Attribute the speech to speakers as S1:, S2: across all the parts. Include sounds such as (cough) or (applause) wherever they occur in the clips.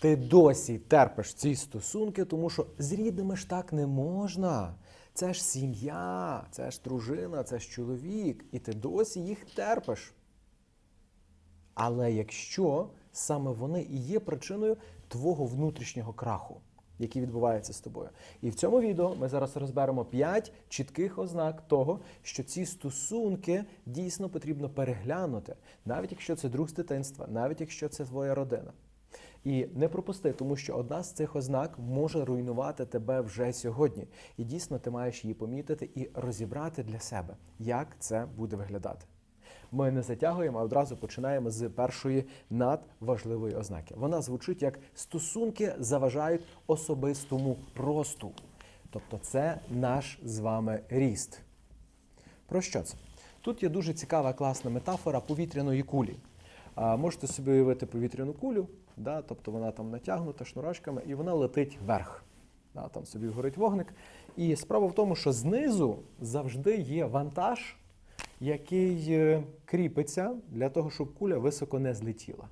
S1: ти досі терпиш ці стосунки, тому що з рідними ж так не можна. Це ж сім'я, це ж дружина, це ж чоловік, і ти досі їх терпиш. Але якщо саме вони і є причиною твого внутрішнього краху, який відбувається з тобою. І в цьому відео ми зараз розберемо 5 чітких ознак того, що ці стосунки дійсно потрібно переглянути, навіть якщо це друг з дитинства, навіть якщо це твоя родина. І не пропусти, тому що одна з цих ознак може руйнувати тебе вже сьогодні. І дійсно ти маєш її помітити і розібрати для себе, як це буде виглядати. Ми не затягуємо, а одразу починаємо з першої надважливої ознаки. Вона звучить як стосунки заважають особистому росту. Тобто це наш з вами ріст. Про що це? Тут є дуже цікава класна метафора повітряної кулі. Можете собі уявити повітряну кулю, да, тобто вона там натягнута шнурочками і вона летить вверх. Да, там собі горить вогник. І справа в тому, що знизу завжди є вантаж, який е, кріпиться для того, щоб куля високо не злетіла.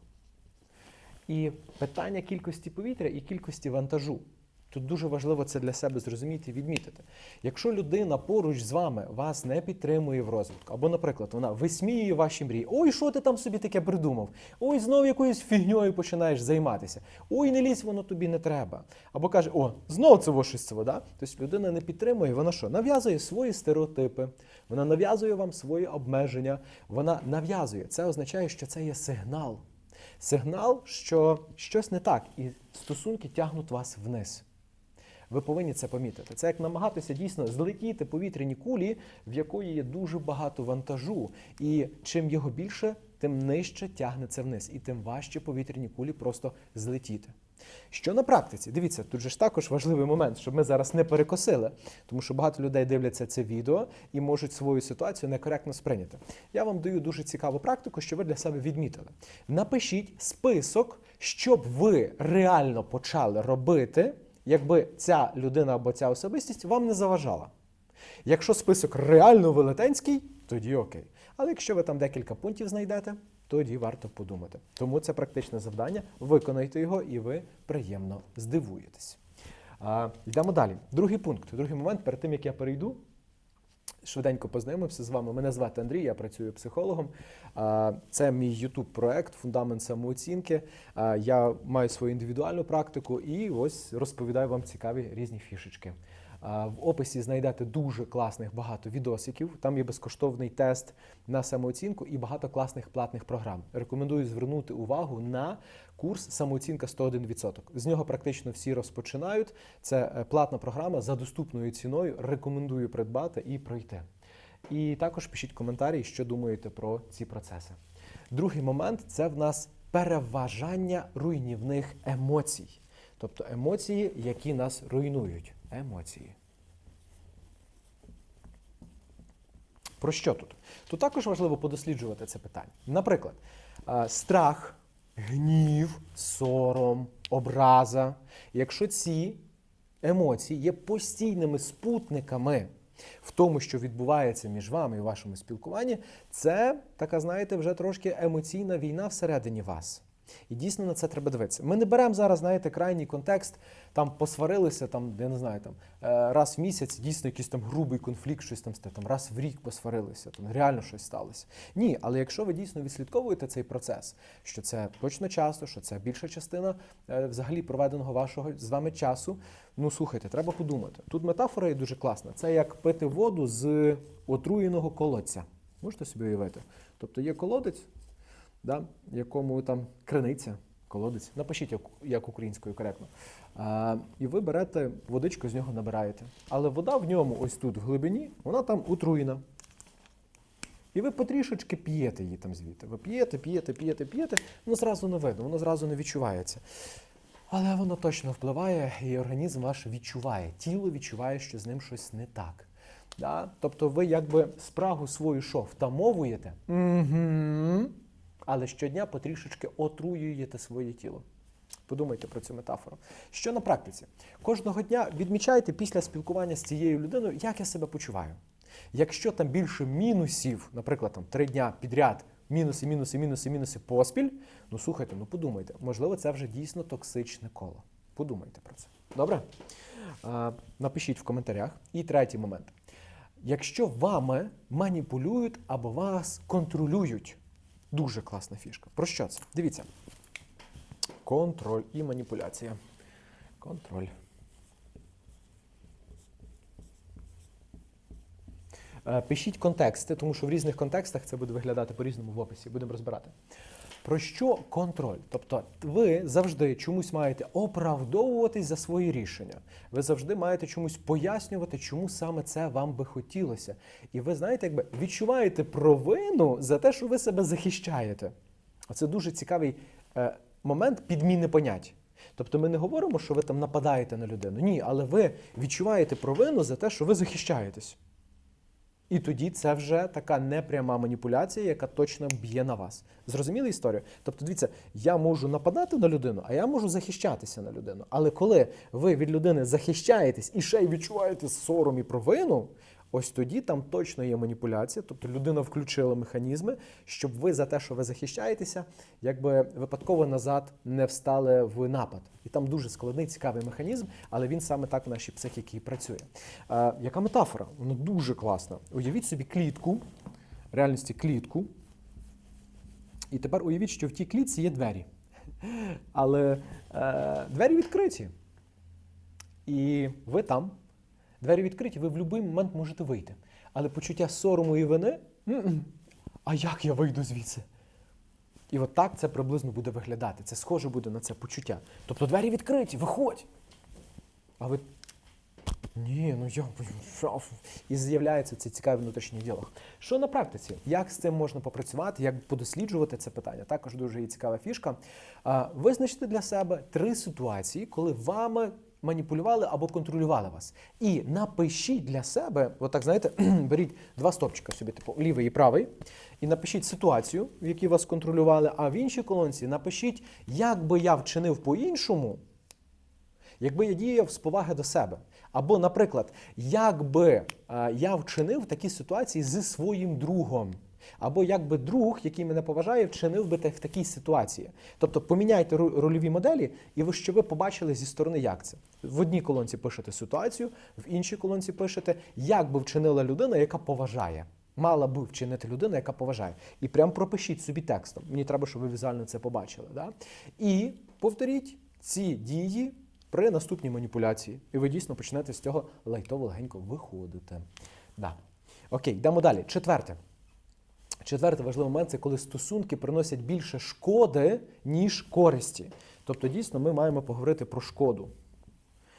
S1: І питання кількості повітря і кількості вантажу. Тут дуже важливо це для себе зрозуміти і відмітити. Якщо людина поруч з вами вас не підтримує в розвитку, або, наприклад, вона висміює ваші мрії, ой, що ти там собі таке придумав? Ой, знову якоюсь фігньою починаєш займатися. Ой, не лізь, воно тобі не треба. Або каже, о, знову це щось це вода. Тобто людина не підтримує, вона що? Нав'язує свої стереотипи, вона нав'язує вам свої обмеження, вона нав'язує. Це означає, що це є сигнал. Сигнал, що щось не так, і стосунки тягнуть вас вниз. Ви повинні це помітити. Це як намагатися дійсно злетіти повітряні кулі, в якої є дуже багато вантажу. І чим його більше, тим нижче тягне це вниз, і тим важче повітряні кулі просто злетіти. Що на практиці? Дивіться, тут же ж також важливий момент, щоб ми зараз не перекосили, тому що багато людей дивляться це відео і можуть свою ситуацію некоректно сприйняти. Я вам даю дуже цікаву практику, що ви для себе відмітили. Напишіть список, що б ви реально почали робити якби ця людина або ця особистість вам не заважала. Якщо список реально велетенський, тоді окей. Але якщо ви там декілька пунктів знайдете, тоді варто подумати. Тому це практичне завдання. Виконайте його, і ви приємно здивуєтесь. Йдемо далі. Другий пункт, другий момент, перед тим як я перейду. Швиденько познайомився з вами. Мене звати Андрій, я працюю психологом. Це мій youtube проект Фундамент самооцінки. Я маю свою індивідуальну практику і ось розповідаю вам цікаві різні фішечки. В описі знайдете дуже класних багато відосиків. Там є безкоштовний тест на самооцінку і багато класних платних програм. Рекомендую звернути увагу на курс самооцінка 101%. З нього практично всі розпочинають. Це е, платна програма за доступною ціною. Рекомендую придбати і пройти. І також пишіть коментарі, що думаєте про ці процеси. Другий момент це в нас переважання руйнівних емоцій. Тобто емоції, які нас руйнують. Емоції. Про що тут? Тут також важливо подосліджувати це питання. Наприклад, е, страх, гнів, сором, образа. Якщо ці емоції є постійними спутниками в тому, що відбувається між вами і в вашому спілкуванні, це така, знаєте, вже трошки емоційна війна всередині вас. І дійсно на це треба дивитися. Ми не беремо зараз, знаєте, крайній контекст, там посварилися, там, я не знаю, там е, раз в місяць дійсно якийсь там грубий конфлікт, щось там стає, там раз в рік посварилися, там реально щось сталося. Ні, але якщо ви дійсно відслідковуєте цей процес, що це точно часто, що це більша частина е, взагалі проведеного вашого з вами часу, ну слухайте, треба подумати. Тут метафора є дуже класна. Це як пити воду з отруєного колодця. Можете собі уявити? Тобто є колодець да, якому там криниця, колодець. Напишіть, як, як українською коректно. А, і ви берете водичку, з нього набираєте. Але вода в ньому, ось тут, в глибині, вона там отруєна. І ви потрішечки п'єте її там звідти. Ви п'єте, п'єте, п'єте, п'єте, воно зразу не видно, воно зразу не відчувається. Але воно точно впливає, і організм ваш відчуває. Тіло відчуває, що з ним щось не так. Да? Тобто ви якби спрагу свою що, втамовуєте, угу. Але щодня потрішечки отруюєте своє тіло. Подумайте про цю метафору. Що на практиці? Кожного дня відмічайте після спілкування з цією людиною, як я себе почуваю. Якщо там більше мінусів, наприклад, там три дня підряд мінуси, мінуси, мінуси, мінуси поспіль. Ну слухайте, ну подумайте, можливо, це вже дійсно токсичне коло. Подумайте про це. Добре? А, напишіть в коментарях. І третій момент. Якщо вами маніпулюють або вас контролюють, дуже класна фішка. Про що це? Дивіться. Контроль і маніпуляція. Контроль. Е, Пишіть контексти, тому що в різних контекстах це буде виглядати по-різному в описі. Будемо розбирати. Про що контроль? Тобто ви завжди чомусь маєте оправдовуватись за свої рішення. Ви завжди маєте чомусь пояснювати, чому саме це вам би хотілося. І ви знаєте, якби відчуваєте провину за те, що ви себе захищаєте. Це дуже цікавий е, момент підміни понять. Тобто ми не говоримо, що ви там нападаєте на людину. Ні, але ви відчуваєте провину за те, що ви захищаєтесь. І тоді це вже така непряма маніпуляція, яка точно б'є на вас. Зрозуміли історію? Тобто, дивіться, я можу нападати на людину, а я можу захищатися на людину. Але коли ви від людини захищаєтесь і ще й відчуваєте сором і провину, ось тоді там точно є маніпуляція. Тобто людина включила механізми, щоб ви за те, що ви захищаєтеся, якби випадково назад не встали в напад. І там дуже складний, цікавий механізм, але він саме так в нашій психіці працює. Е, яка метафора? Вона дуже класна. Уявіть собі клітку, в реальності клітку. І тепер уявіть, що в тій клітці є двері. Але е, двері відкриті. І ви там. Двері відкриті, ви в будь-який момент можете вийти. Але почуття сорому і вини. «М-м, А як я вийду звідси? І от так це приблизно буде виглядати. Це схоже буде на це почуття. Тобто двері відкриті, виходь. А ви. Ні, ну я? І з'являється цей цікавий внутрішній діалог. Що на практиці? Як з цим можна попрацювати, як подосліджувати це питання? Також дуже цікава фішка. А, Визначте для себе три ситуації, коли вами маніпулювали або контролювали вас. І напишіть для себе, отак, знаєте, (clears throat) беріть два стопчика собі, типу лівий і правий, і напишіть ситуацію, в якій вас контролювали, а в іншій колонці напишіть, як би я вчинив по-іншому, якби я діяв з поваги до себе. Або, наприклад, як би е, я вчинив в такій ситуації зі своїм другом. Або як би друг, який мене поважає, вчинив би в такій ситуації. Тобто поміняйте рольові моделі, і ви що ви побачили зі сторони, як це. В одній колонці пишете ситуацію, в іншій колонці пишете, як би вчинила людина, яка поважає. Мала би вчинити людина, яка поважає. І прям пропишіть собі текстом. Мені треба, щоб ви візуально це побачили. Да? І повторіть ці дії при наступній маніпуляції. І ви дійсно почнете з цього лайтово легенько виходити. Да. Окей, йдемо далі. Четверте. Четвертий важливий момент це коли стосунки приносять більше шкоди, ніж користі. Тобто, дійсно, ми маємо поговорити про шкоду.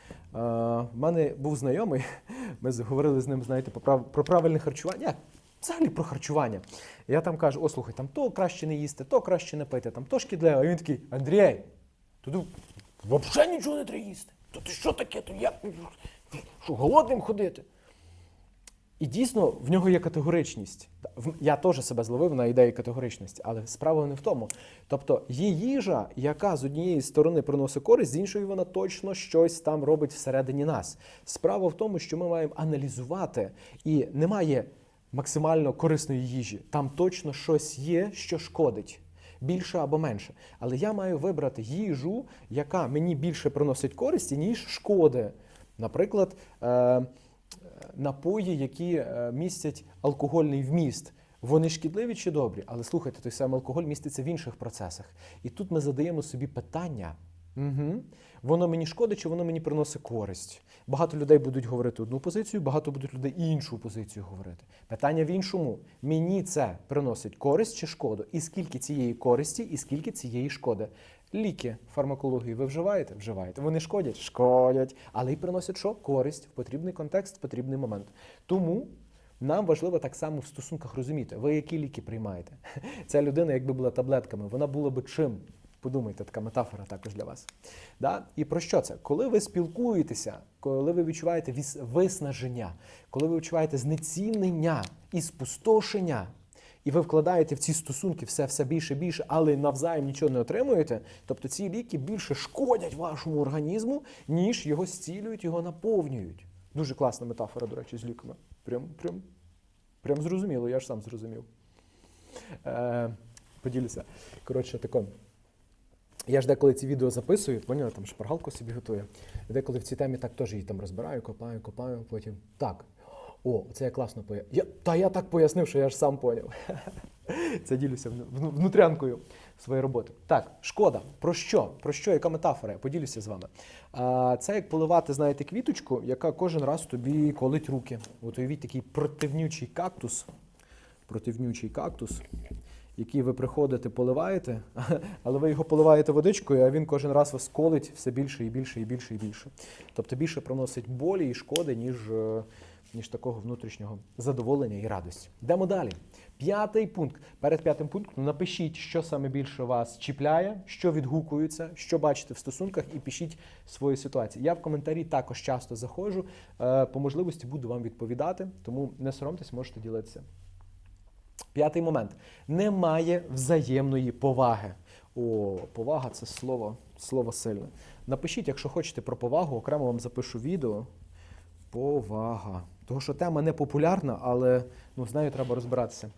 S1: Е, в мене був знайомий, (laughs) ми говорили з ним, знаєте, про, прав- про правильне харчування. Взагалі про харчування. Я там кажу: о, слухай, там то краще не їсти, то краще не пити, там то шкідливо. А він такий, Андрій, туди взагалі нічого не треба їсти. То ти що таке? То я що, голодним ходити? І дійсно в нього є категоричність. Я теж себе зловив на ідеї категоричності, але справа не в тому. Тобто є їжа, яка з однієї сторони приносить користь, з іншої вона точно щось там робить всередині нас. Справа в тому, що ми маємо аналізувати, і немає максимально корисної їжі. Там точно щось є, що шкодить. Більше або менше. Але я маю вибрати їжу, яка мені більше приносить користі, ніж шкоди. Наприклад, е, напої, які е, містять алкогольний вміст. Вони шкідливі чи добрі? Але слухайте, той самий алкоголь міститься в інших процесах. І тут ми задаємо собі питання. Угу. Воно мені шкодить, чи воно мені приносить користь. Багато людей будуть говорити одну позицію, багато будуть людей іншу позицію говорити. Питання в іншому: мені це приносить користь чи шкоду? І скільки цієї користі, і скільки цієї шкоди? Ліки фармакології ви вживаєте? Вживаєте. Вони шкодять? Шкодять. Але й приносять що? Користь в потрібний контекст, в потрібний момент. Тому нам важливо так само в стосунках розуміти, ви які ліки приймаєте. (laughs) Ця людина, якби була таблетками, вона була би чим? Подумайте, така метафора також для вас. Да? І про що це? Коли ви спілкуєтеся, коли ви відчуваєте виснаження, коли ви відчуваєте знецінення і спустошення, і ви вкладаєте в ці стосунки все, все більше і більше, але навзаєм нічого не отримуєте, тобто ці ліки більше шкодять вашому організму, ніж його зцілюють, його наповнюють. Дуже класна метафора, до речі, з ліками. Прям, прям, прям зрозуміло, я ж сам зрозумів. Е, поділюся. Коротше, тако. Я ж деколи ці відео записую, поняла, там шпаргалку собі готую. Деколи в цій темі так теж її там розбираю, копаю, копаю, потім так. О, це я класно пояснив. Та я так пояснив, що я ж сам поняв. (laughs) Це ділюся вну- вну- внутрянкою своєї роботи. Так, шкода. Про що? Про що? Яка метафора? Я поділюся з вами. Це як поливати, знаєте, квіточку, яка кожен раз тобі колить руки. От уявіть такий противнючий кактус. Противнючий кактус, який ви приходите, поливаєте, (laughs) але ви його поливаєте водичкою, а він кожен раз вас колить все більше і більше і більше і більше. Тобто більше приносить болі і шкоди, ніж, е, ніж такого внутрішнього задоволення і радості. Йдемо далі. П'ятий пункт. Перед п'ятим пунктом напишіть, що саме більше вас чіпляє, що відгукується, що бачите в стосунках, і пишіть свої ситуації. Я в коментарі також часто заходжу. е, По можливості буду вам відповідати, тому не соромтесь, можете ділитися. П'ятий момент. Немає взаємної поваги. О, повага це слово, слово сильне. Напишіть, якщо хочете про повагу, окремо вам запишу відео. Повага. Тому що тема не популярна, але ну, з нею треба розбиратися.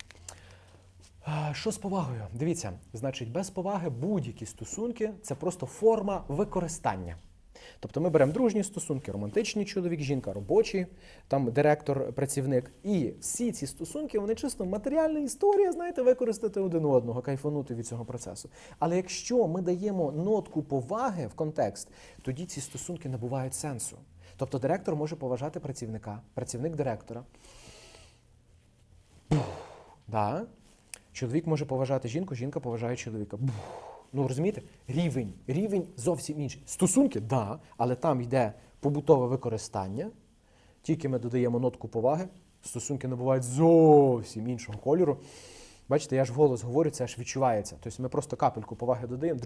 S1: Що з повагою? Дивіться, значить, без поваги будь-які стосунки це просто форма використання. Тобто ми беремо дружні стосунки, романтичний чоловік, жінка, робочий, там директор, працівник. І всі ці стосунки, вони чисто матеріальна історія, знаєте, використати один одного, кайфанути від цього процесу. Але якщо ми даємо нотку поваги в контекст, тоді ці стосунки набувають сенсу. Тобто директор може поважати працівника, працівник директора. Да. Чоловік може поважати жінку, жінка поважає чоловіка. Бух. Ну розумієте? Рівень. Рівень зовсім інший. Стосунки, да, але там йде побутове використання. Тільки ми додаємо нотку поваги, стосунки набувають зовсім іншого кольору. Бачите, я ж вголос говорю, це аж відчувається. Тобто ми просто капельку поваги додаємо,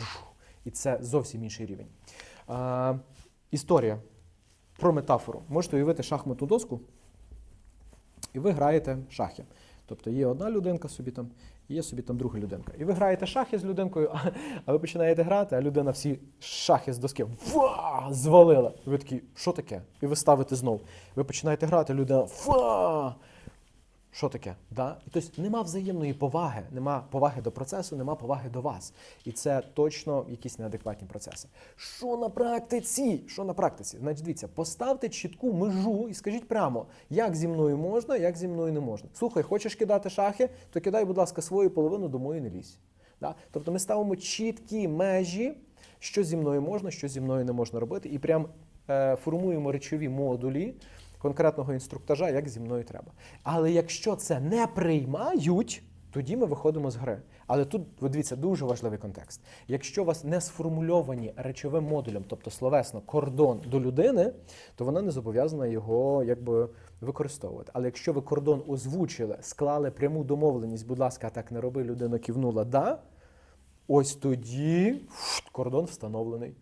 S1: і це зовсім інший рівень. А, історія про метафору. Можете уявити шахматну доску, і ви граєте шахи. Тобто є одна людинка собі там, є собі там друга людинка. І ви граєте шахи з людинкою, а, а ви починаєте грати, а людина всі шахи з доски ва, звалила. Ви такі, що таке? І ви ставите знову. Ви починаєте грати, людина фа. Що таке? Да? І тобто нема взаємної поваги, нема поваги до процесу, нема поваги до вас. І це точно якісь неадекватні процеси. Що на практиці? Що на практиці? Значить, дивіться, поставте чітку межу і скажіть прямо, як зі мною можна, як зі мною не можна. Слухай, хочеш кидати шахи, то кидай, будь ласка, свою половину до моєї не лізь. Да? Тобто ми ставимо чіткі межі, що зі мною можна, що зі мною не можна робити, і прям е, формуємо речові модулі конкретного інструктажа, як зі мною треба. Але якщо це не приймають, тоді ми виходимо з гри. Але тут, ви дивіться, дуже важливий контекст. Якщо у вас не сформульовані речовим модулем, тобто словесно, кордон до людини, то вона не зобов'язана його якби використовувати. Але якщо ви кордон озвучили, склали пряму домовленість, будь ласка, так не роби, людина кивнула да, ось тоді кордон встановлений.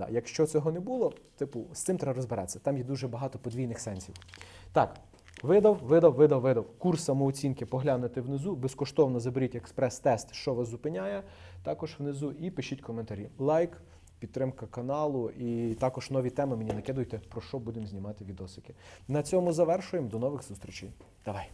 S1: Да, якщо цього не було, типу, з цим треба розбиратися. Там є дуже багато подвійних сенсів. Так, видав, видав, видав, видав. Курс самооцінки поглянути внизу. Безкоштовно заберіть експрес-тест, що вас зупиняє. Також внизу і пишіть коментарі. Лайк, підтримка каналу і також нові теми мені накидуйте, про що будемо знімати відосики. На цьому завершуємо. До нових зустрічей. Давай.